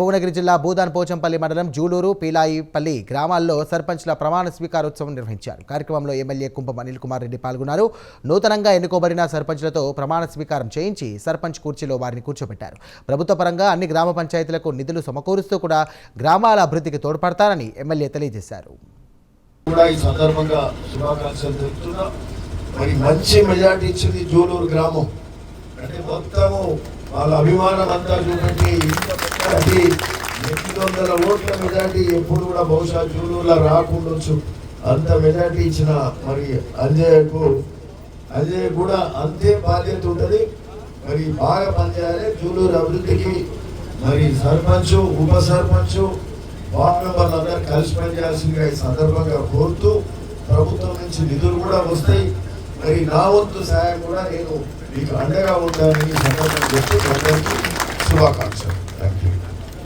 భువనగిరి జిల్లా భూదాన్ పోచంపల్లి మండలం జూలూరు పీలాయిపల్లి గ్రామాల్లో సర్పంచ్ల ప్రమాణ స్వీకారోత్సవం నిర్వహించారు. కార్యక్రమంలో ఎమ్మెల్యే కుంభం అనిల్ కుమార్ రెడ్డి పాల్గొన్నారు. నూతనంగా ఎన్నుకోబడిన సర్పంచ్లతో ప్రమాణ స్వీకారం చేయించి సర్పంచ్ కుర్చీలో వారిని కూర్చోబెట్టారు. ప్రభుత్వ పరంగా అన్ని గ్రామ పంచాయతీలకు నిధులు సమకూరుస్తూ కూడా గ్రామాల అభివృద్ధికి తోడ్పడతారని ఎమ్మెల్యే తెలియజేశారు. మరి మంచి మెజార్టీ ఇచ్చింది జూలూరు గ్రామం. అంటే మొత్తము వాళ్ళ అభిమానం అంతా చూడండి. అది ఎనిమిది వందల ఓట్ల మెజార్టీ ఎప్పుడు కూడా బహుశా జూలూలో రాకుండొచ్చు. అంత మెజార్టీ ఇచ్చిన మరి అంజయ్యకు అంజయ్య కూడా అంతే బాధ్యత ఉంటుంది. మరి బాగా పనిచేయాలి జూలూరు అభివృద్ధికి. మరి సర్పంచ్ ఉప సర్పంచ్ వార్డు మెంబర్లు అందరూ కలిసి పనిచేయాల్సిందిగా ఈ సందర్భంగా కోరుతూ ప్రభుత్వం నుంచి నిధులు కూడా వస్తాయి. మరి నా వంతు సహాయం కూడా నేను మీకు అండగా ఉంటానని ఈ సందర్భంగా చెప్తూ అందరికీ శుభాకాంక్షలు